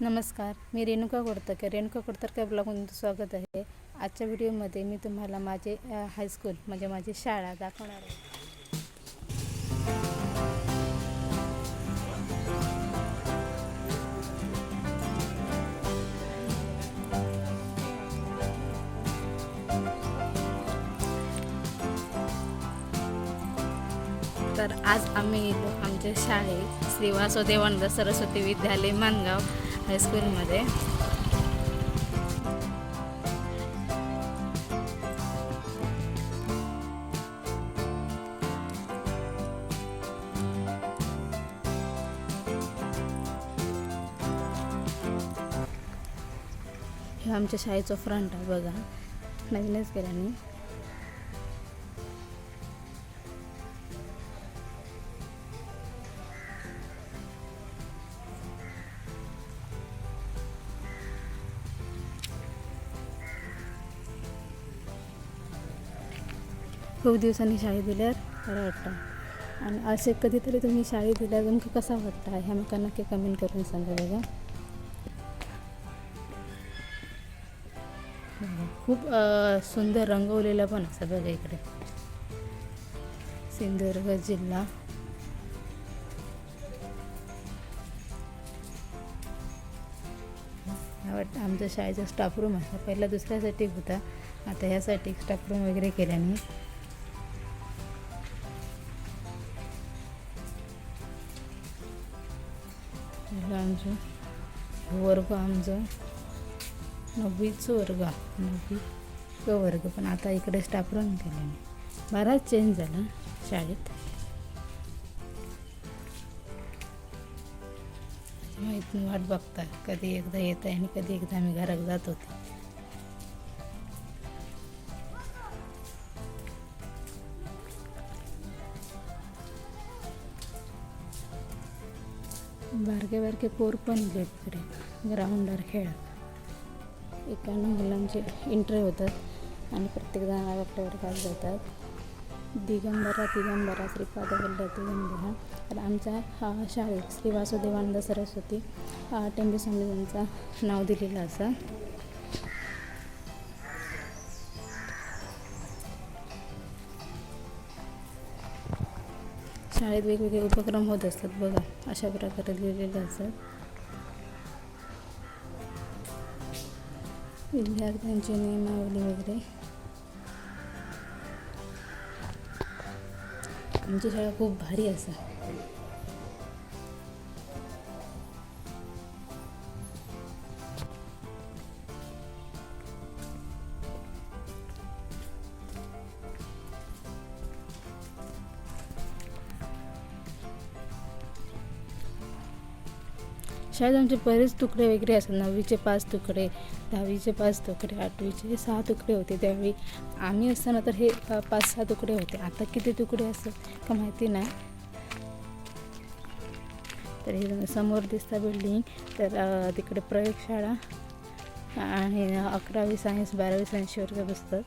नमस्कार मी रेणुका कोडतकर रेणुका कोडतकर ब्लॉगमध्ये तुमचं स्वागत आहे. आजच्या व्हिडिओमध्ये मी तुम्हाला माझे हायस्कूल म्हणजे माझी शाळा दाखवणार आहे. तर आज आम्ही आमच्या शाळेत श्री वासुदेवानंद सरस्वती विद्यालय मानगाव हायस्कूलमध्ये हे आमच्या शाळेचं फ्रंट आहे बघा. नवीनच केल्याने खूप दिवसांनी शाळेत दिल्यात बरं वाटतं. आणि असे कधीतरी तुम्ही शाळेत दिल्या तुमका कसा वाटतं? ह्या मला नक्की कमेंट करून सांगा बघा. खूप सुंदर रंगवलेलं पण असं बघा इकडे. सिंधुदुर्ग जिल्हा. वाटतं आमच्या शाळेचा स्टाफ रूम असा पहिला दुसऱ्यासाठी होता. आता ह्यासाठी स्टाफ रूम वगैरे केल्याने. झालं आमचं वर्ग आमचं नववीचं वर्ग नववी क वर्ग. पण आता इकडे स्टाफ रूम केल्याने बराच चेंज झाला शाळेत. माहीत वाट बघता कधी एकदा येत आहे आणि कधी एकदा आम्ही घरात जात होते. बारके बारके पोर पण इले तिकडे ग्राउंडवर खेळत. एकानं मुलांचे एंट्री होतात आणि प्रत्येक जण आपल्या वर्गात जातात दिगंबरा दिगंबरा श्रीपाद वल्लभ दिगंबरा. तर आमच्या हा शाळेत श्री वासुदेवानंद सरस्वती हा टेंबे स्वामी नाव दिलेलं असं. शाळेत वेगवेगळे उपक्रम होत असतात बघा. अशा प्रकारे लिहिलेले असतात. विद्यार्थ्यांची नियमावली वगैरे. आमची शाळा खूप भारी असा. शाळेत आमचे बरेच तुकडे वगैरे असतात. नववीचे पाच तुकडे दहावीचे पाच तुकडे आठवीचे सहा तुकडे होते. त्यावेळी आम्ही असताना तर हे पाच सहा तुकडे होते. आता किती तुकडे असतात का माहिती नाही. तर हे समोर दिसतं बिल्डिंग तर तिकडे प्रयोगशाळा आणि अकरावी सायन्स बारावी सायन्सचे वर्ग बसतात.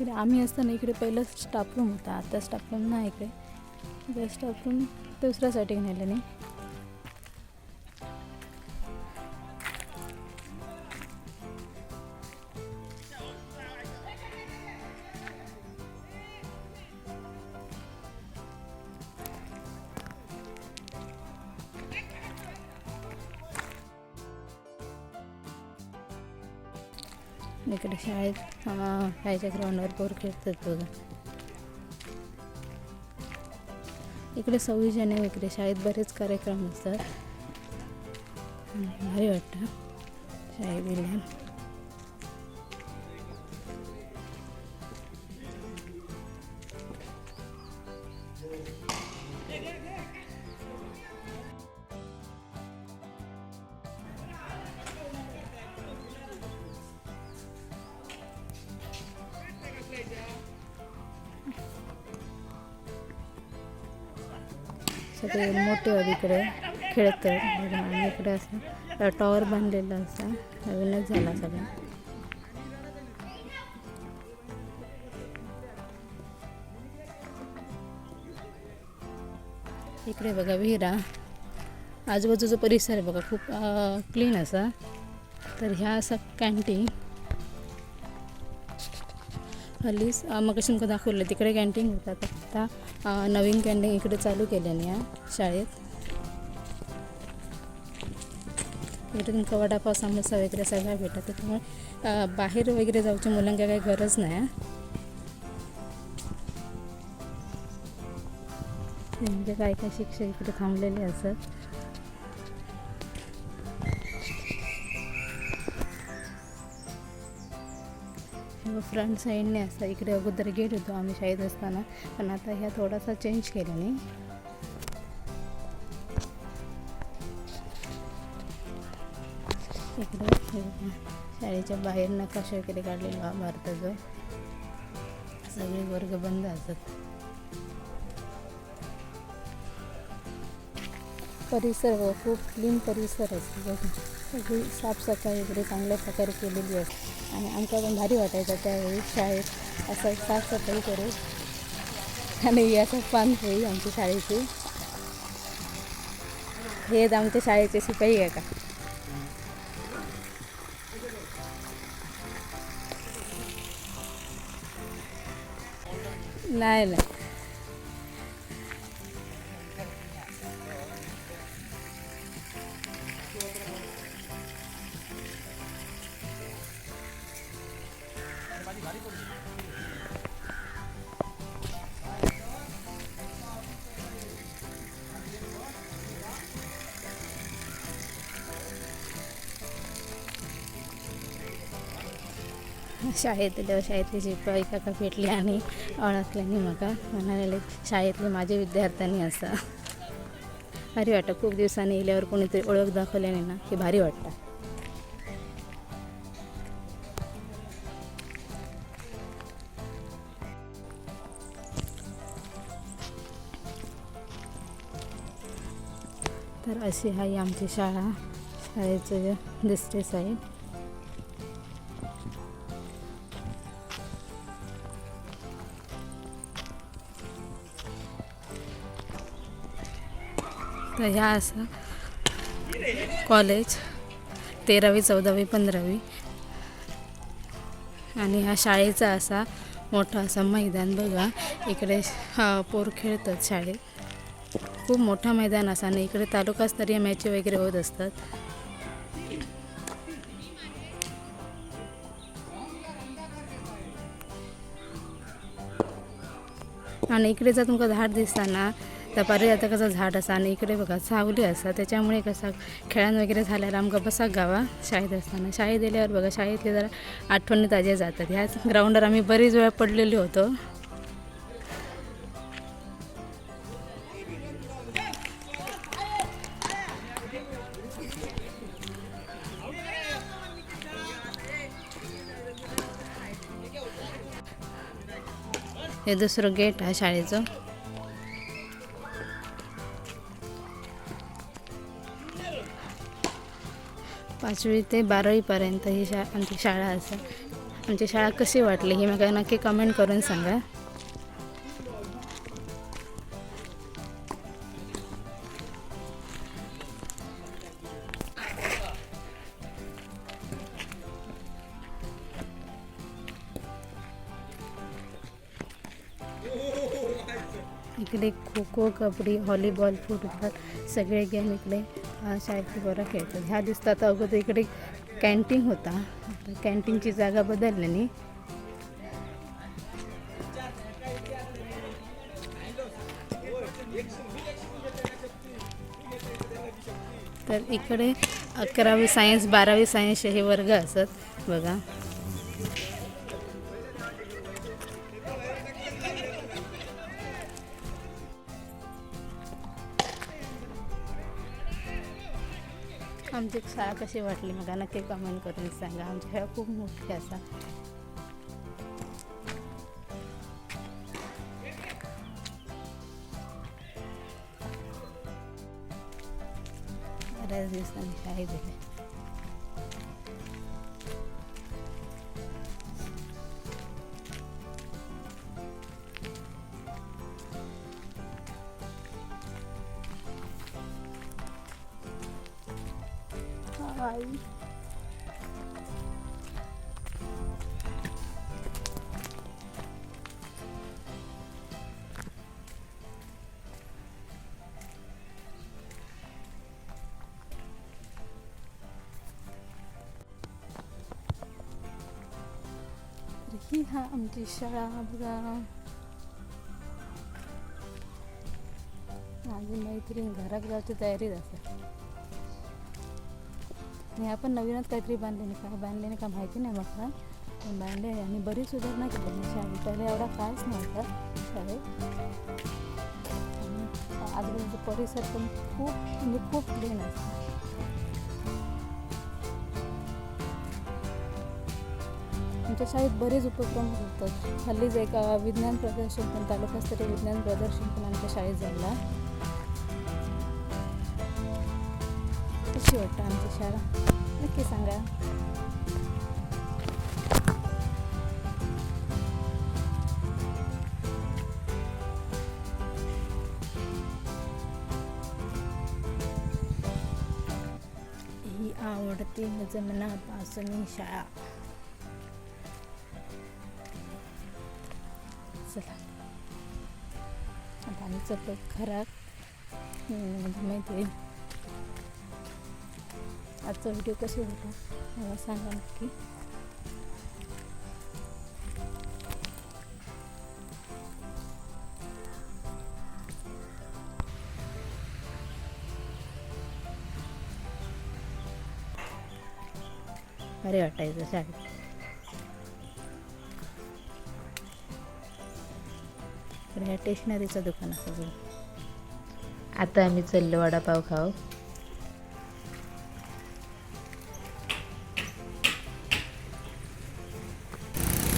इकडे आम्ही असताना इकडे पहिलं स्टाफ रूम होता आता स्टाफ रूम नाही इकडे. त्या स्टाफ रूम दुसऱ्यासाठी नेलं नाही शाळेत शाळेच्या ग्राउंडवर पोर खेळतात बघा इकडे सव्वीस जानेवारी इकडे शाळेत बरेच कार्यक्रम असतात भारी वाटतं शाळेत गेल्या ते मोठे वाली इकडे खेळतात आणि इकडे असं टॉवर बांधलेला असा नवीनच झाला सगळं. इकडे बघा विहिरा. आजूबाजूचा परिसर बघा खूप क्लीन असा. तर ह्या असा कॅन्टीन हल्लीच मग तुमका दाखवलं तिकडे कॅन्टीन होतात आता नवीन कॅन्टीन इकडे चालू केल्याने या शाळेत. इकडे तुमका वडापाव समोसा वगैरे सगळं भेटतात त्यामुळे बाहेर वगैरे जाऊची मुलांका काही गरज नाही म्हणजे काय काय शिक्षक इकडे थांबलेले असत. फ्रंट साईडने असतं इकडे अगोदर गेट होतो आम्ही शाळेत असताना. पण आता ह्या थोडासा चेंज केल्याने इकडे शाळेच्या बाहेर नकाशा वगैरे काढलेला हा भारताचं. सगळे वर्ग बंद असतात. परिसर व खूप क्लीन परिसर असतो बघा सगळी साफसफाई वगैरे चांगल्या प्रकारे केलेली आहे. आणि आमच्या पण भारी वाटायचं त्यावेळी शाळेत असं साफसफाई करू आणि याचं पान होईल आमच्या शाळेची. हे आमच्या शाळेचे शिपाई आहे का? नाही नाही. शाळेतल्या शाळेतली शिपाई काका भेटली आणि ओळखल्याने म्हाका म्हणाले शाळेतले माझे विद्यार्थ्यांनी असा. भारी वाटतं. खूप दिवसांनी येल्यावर कोणीतरी ओळख दाखवल्याने ना की भारी वाटतं. तर अशी आहे आमची शाळा. शाळेचं जे आहे ह्या असा. कॉलेज. तेरावी चौदावी पंधरावी. आणि ह्या शाळेचा असा मोठा असा मैदान बघा. इकडे हा, पोर खेळतात शाळेत. खूप मोठा मैदान असा आणि इकडे तालुकास्तरीय मॅच वगैरे होत असतात. आणि इकडे जर तुमका झाड दिसताना आता तर पारिजातकाचं झाड असा आणि इकडे बघा सावली असा. त्याच्यामुळे कसा खेळान वगैरे झाल्यावर आमका बसा गावा शाळेत असताना. शाळेत गेल्यावर बघा शाळेतले जरा आठवणी ताज्या जातात. ह्याच ग्राउंडवर आम्ही बरीच वेळा पडलेलो होतो. हे दुसरं गेट आहे शाळेचं. पाचवी ते बारावीपर्यंत ही शा आमची शाळा असं आमची शाळा कशी वाटली ही मला नक्की कमेंट करून सांगा. इकडे खो खो कबड्डी व्हॉलीबॉल फुटबॉल सगळे गेम इकडे. शाळेची बरं खेळतात. ह्या दिसतात अगोदर इकडे कॅन्टीन होता. कॅन्टीनची जागा बदलल्याने तर इकडे अकरावी सायन्स बारावी सायन्स हे वर्ग असत बघा. शाळा कशी वाटली मला? नक्की कमेंट करून सांगा. आमची शाळा खूप मोठी असा. बऱ्याच दिवसांनी शाळेत गेले. ही हा आमची शाळा बघा. माझी मैत्रीण घरात जायची तयारी असेल आणि आपण नवीनच काहीतरी बांधले नाही काय बांधले नाही का माहिती नाही मला पण बांधले आणि बरीच सुधारणा केली मी शाळेत. पहिले एवढा कायच नव्हता शाळेत. आजूबाजूचा परिसर पण खूप म्हणजे खूप क्लीन असतो आमच्या शाळेत बरेच उपक्रम होतात. हल्लीच एक विज्ञान प्रदर्शन पण तालुकास्तरीय विज्ञान प्रदर्शन पण आमच्या शाळेत झाला. कशी वाटतं आमची शाळा? नक्की सांगा. ही आवडती जमनापासून शाळा. चला. आता आम्ही चलतो घरात. म्हणजे माहिती आजचा व्हिडिओ कसा होता? मला सांगा नक्की. अरे वाटायचं शाळेत तर ह्या स्टेशनरीचं दुकान असं. आता आम्ही चाललो वडापाव खाऊ.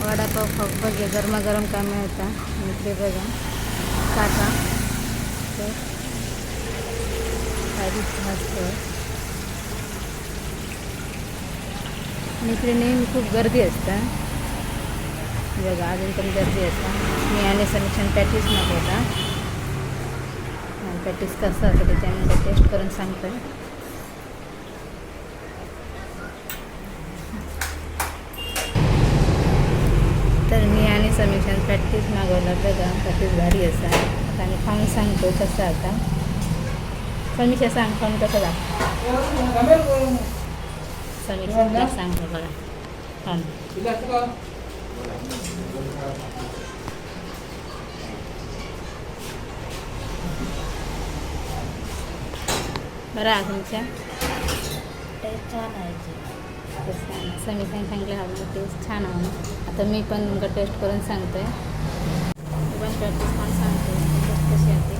वडापाव खाऊ. बघे गरमागरम का मिळता. इकडे बघा. काका. इकडे नेहमी खूप गर्दी असते. बघा अजून पण गर्दी असते. मी आणि समीक्षण पॅटीस मागवला पॅटीस कसं असतं त्याच्यानंतर टेस्ट करून सांगतो तर मी आणि समीक्षण प्रॅक्टिस मागवला बघा प्रॅक्टिस भारी असा. आता मी खाऊन सांगतो कसं आता. समीक्षा सांग खाऊन कसं लागतं समीक्षा सांगतो बघा. खाऊन आहे समीक्षा टेस्ट छान आहे समीक्षाने सांगितलं हवं टेस्ट छान हवं आता मी पण तुमका टेस्ट करून सांगतोय. मी पण प्रॅक्टिस पण सांगतो टेस्ट कशी आहे